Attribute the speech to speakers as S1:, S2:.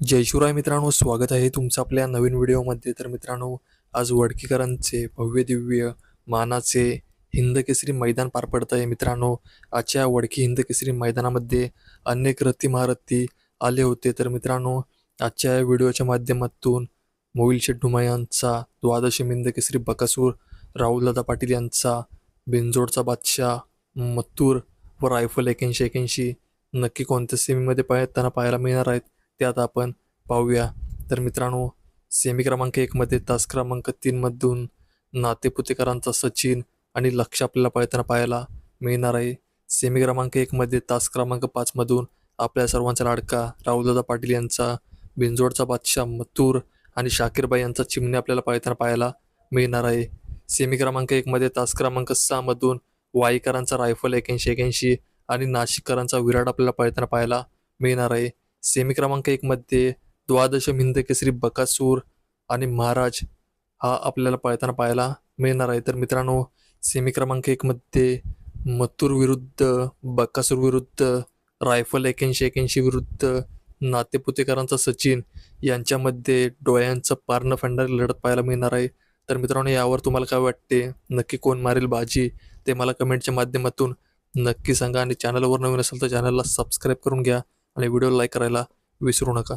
S1: जय शिवराय मित्रांनो स्वागत आहे तुमचं आपल्या नवीन व्हिडिओमध्ये. तर मित्रांनो आज वडकीकरांचे भव्य दिव्य मानाचे हिंदकेसरी मैदान पार पडत आहे मित्रांनो आजच्या वडकी हिंदकेसरी मैदानामध्ये अनेक रथी महारथी आले होते. तर मित्रांनो आजच्या या व्हिडिओच्या माध्यमातून मोविल शेड्डुमा यांचा द्वादशी हिंदकेसरी बकासूर बकासूर राहुलदादा पाटील यांचा बिंजोडचा बादशाह मत्तूर व रायफल एक्याऐंशी एक्याऐंशी नक्की कोणत्या सेमीमध्ये त्यांना पाहायला मिळणार आहेत? ते आता आपण पाहूया. तर मित्रांनो सेमी क्रमांक एकमध्ये तास क्रमांक तीनमधून नातेपुतेकरांचा सचिन आणि लक्ष आपल्याला पळताना पाहायला मिळणार आहे. सेमी क्रमांक एकमध्ये तास क्रमांक पाचमधून आपल्या सर्वांचा लाडका राहुलदादा पाटील यांचा बिंजोडचा बादशाह मथूर आणि शाकीरबाई यांचा चिमणे आपल्याला पळताना पाहायला मिळणार आहे. सेमी क्रमांक एकमध्ये तास क्रमांक सहामधून वाईकरांचा रायफल एक्याऐंशी एक्याऐंशी आणि नाशिककरांचा विराट आपल्याला पळताना पाहायला मिळणार आहे. सेमी क्रमांक एकमध्ये द्वादश हिंद केसरी बकासूर आणि महाराज हा आपल्याला पळताना पाहायला मिळणार आहे. तर मित्रांनो सेमी क्रमांक एकमध्ये मथुर विरुद्ध बकासूर विरुद्ध रायफल एक्याऐंशी एक्याऐंशी विरुद्ध नातेपुतेकरांचा सचिन यांच्यामध्ये डोळ्यांचं पारणं फंडारी लढत पाहायला मिळणार आहे. तर मित्रांनो यावर तुम्हाला काय वाटते? नक्की कोण मारेल बाजी? ते मला कमेंटच्या माध्यमातून नक्की सांगा आणि चॅनलवर नवीन असेल तर चॅनलला सबस्क्राईब करून घ्या. आणि व्हिडिओ लाईक करायला विसरू नका.